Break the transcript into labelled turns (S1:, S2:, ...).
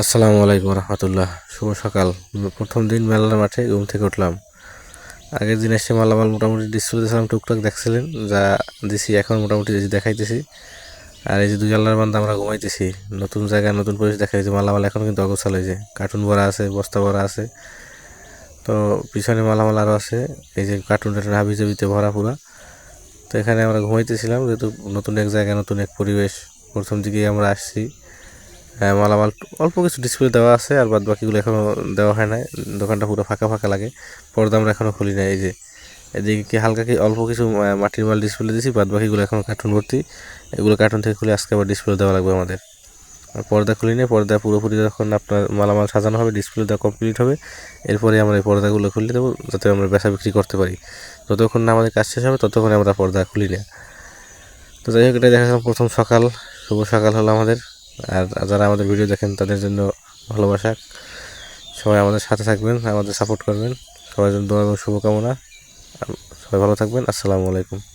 S1: আসসালামু আলাইকুম রহমতুল্লাহ। শুভ সকাল। প্রথম দিন মেলার মাঠে ঘুম থেকে উঠলাম। আগের দিন এসে মালামাল মোটামুটি ডিসপ্লে দিয়েছিলাম, টুকটাক দেখছিলেন, যা দিছি, এখন মোটামুটি দেখাইতেছি। আর এই যে দুই আল্লাহর বান্ধা আমরা ঘুমাইতেছি। নতুন জায়গায়, নতুন পরিবেশ দেখাই যে মালামাল এখন কিন্তু অগোছাল হয়েছে কার্টুন ভরা আছে, বস্তা ভরা আছে। তো পিছনে মালামাল আরও আছে, এই যে কার্টুন টার্টুন হাবি জাবিতে ভরা পুরা। তো এখানে আমরা ঘুমাইতেছিলাম, যেহেতু নতুন এক জায়গায়, নতুন এক পরিবেশ। প্রথম দিকেই আমরা আসছি। মালামাল অল্প কিছু ডিসপ্লে দেওয়া আছে, আর বাদ বাকিগুলো এখনও দেওয়া হয় নাই। দোকানটা পুরো ফাঁকা ফাঁকা লাগে। পর্দা আমরা এখনও খুলি নাই, এই যে। এদিকে কি হালকা কি অল্প কিছু মাটির মাল ডিসপ্লে দিয়েছি বাদ বাকিগুলো এখনও কার্টুন ভর্তি। এগুলো কার্টুন থেকে খুলে আজকে আবার ডিসপ্লে দেওয়া লাগবে আমাদের। আর পর্দা খুলি নেই, পর্দা পুরোপুরি যখন আপনার মালামাল সাজানো হবে ডিসপ্লে দেওয়া কমপ্লিট হবে, এরপরে আমরা এই পর্দাগুলো খুলে দেবো, যাতে আমরা বেচা বিক্রি করতে পারি। যতক্ষণ না আমাদের কাজ শেষ হবে, ততক্ষণ আমরা পর্দা খুলি না। তো যাই হোক এটা দেখা প্রথম সকাল। শুভ সকাল হলো আমাদের। আর যারা আমাদের ভিডিও দেখেন, তাদের জন্য ভালোবাসা। সবাই আমাদের সাথে থাকবেন, আমাদের সাপোর্ট করবেন। সবাই জন্য দোয়া এবং শুভকামনা। সবাই ভালো থাকবেন। আসসালামু আলাইকুম।